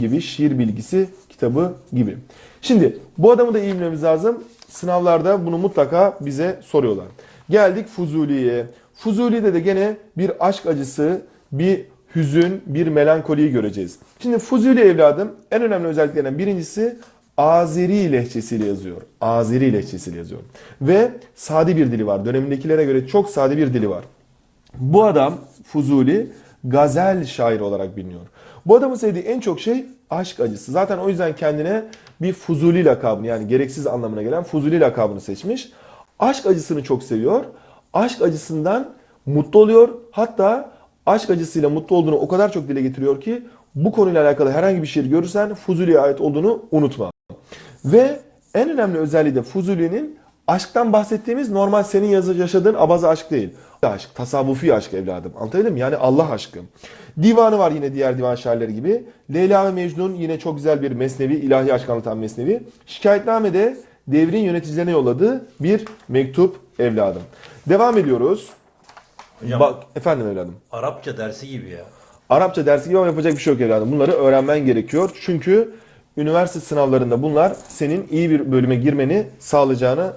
gibi şiir bilgisi kitabı gibi. Şimdi bu adamı da iyi bilmemiz lazım. Sınavlarda bunu mutlaka bize soruyorlar. Geldik Fuzuli'ye. Fuzuli'de de gene bir aşk acısı, bir hüzün, bir melankoliyi göreceğiz. Şimdi Fuzuli evladım en önemli özelliklerinden birincisi Azeri lehçesiyle yazıyor. Azeri lehçesiyle yazıyor. Ve sade bir dili var. Dönemindekilere göre çok sade bir dili var. Bu adam Fuzuli gazel şairi olarak biliniyor. Bu adamın sevdiği en çok şey aşk acısı. Zaten o yüzden kendine bir Fuzuli lakabını yani gereksiz anlamına gelen Fuzuli lakabını seçmiş. Aşk acısını çok seviyor. Aşk acısından mutlu oluyor. Hatta aşk acısıyla mutlu olduğunu o kadar çok dile getiriyor ki bu konuyla alakalı herhangi bir şiir görürsen Fuzuli'ye ait olduğunu unutma. Ve en önemli özelliği de Fuzuli'nin aşktan bahsettiğimiz normal senin yaşadığın abaza aşk değil. Aşk, tasavvufi aşk evladım. Anlatabildim mi? Yani Allah aşkı. Divanı var yine diğer divan şairleri gibi. Leyla ve Mecnun yine çok güzel bir mesnevi, ilahi aşk anlatan mesnevi. Şikayetnamede devrin yöneticilerine yolladığı bir mektup evladım. Devam ediyoruz. Hocam Bak efendim evladım. Arapça dersi gibi ya. Arapça dersi gibi ama yapacak bir şey yok evladım. Bunları öğrenmen gerekiyor. Çünkü üniversite sınavlarında bunlar senin iyi bir bölüme girmeni sağlayacağını